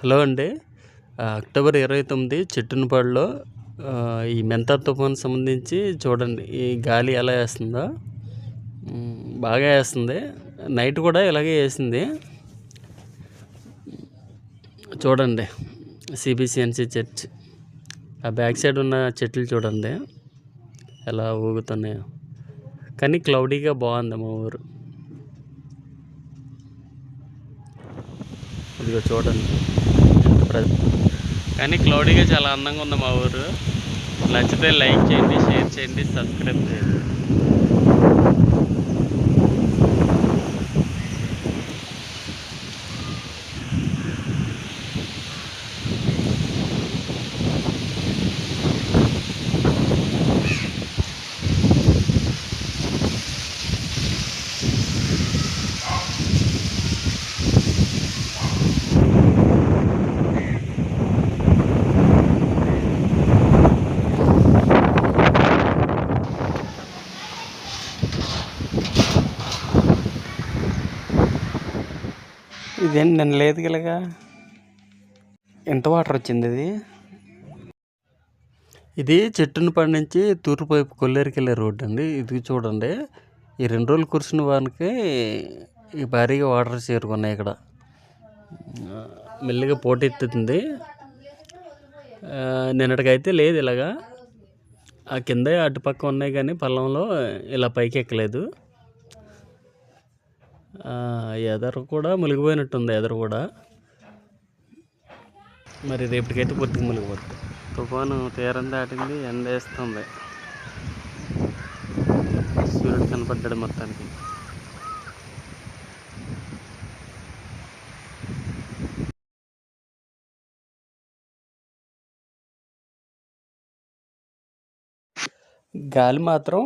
Hello అండి. October ఇరవై తొమ్మిది చెట్టునపాడులో ఈ మెంతా తుఫాన్ సంబంధించి చూడండి ఈ గాలి ఎలా వేస్తుందో. బాగా వేస్తుంది. నైట్ కూడా ఇలాగే వేసింది. చూడండి సిబిసిఎన్సి చర్చ్. ఆ బ్యాక్ సైడ్ ఉన్న చెట్లు చూడండి ఎలా ఊగుతున్నాయో. కానీ క్లౌడీగా బాగుంది మా ఊరు. ఇదిగో చూడండి. కానీ క్లౌడీగా చాలా అందంగా ఉంది మా ఊరు. నచ్చితే లైక్ చేయండి షేర్ చేయండి సబ్స్క్రైబ్ చేయండి. ఇదేంటి నిన్న లేదు గలగా ఎంత వాటర్ వచ్చింది ఇది? ఇది చెట్టును నుంచి తూర్పు వైపు కొల్లేరుకి వెళ్ళే రోడ్డు అండి. ఇది చూడండి. ఈ రెండు రోజులు కురిసిన వానికి ఈ భారీగా వాటర్ చేరుకున్నాయి ఇక్కడ. మెల్లిగా పోటెత్తుతుంది నిన్నటికైతే లేదు ఇలాగా. ఆ కింద అటుపక్క ఉన్నాయి కానీ పల్లంలో ఇలా పైకి ఎక్కలేదు ఎదరు కూడా మునిగిపోయినట్టుంది ఎదరు కూడా. మరి రేపటికైతే పూర్తిగా మునిగిపోతుంది. తుఫాను తీరం దాటింది ఎండ వేస్తుంది. సూర్యుడు కనపడ్డాడు మొత్తానికి. గాలి మాత్రం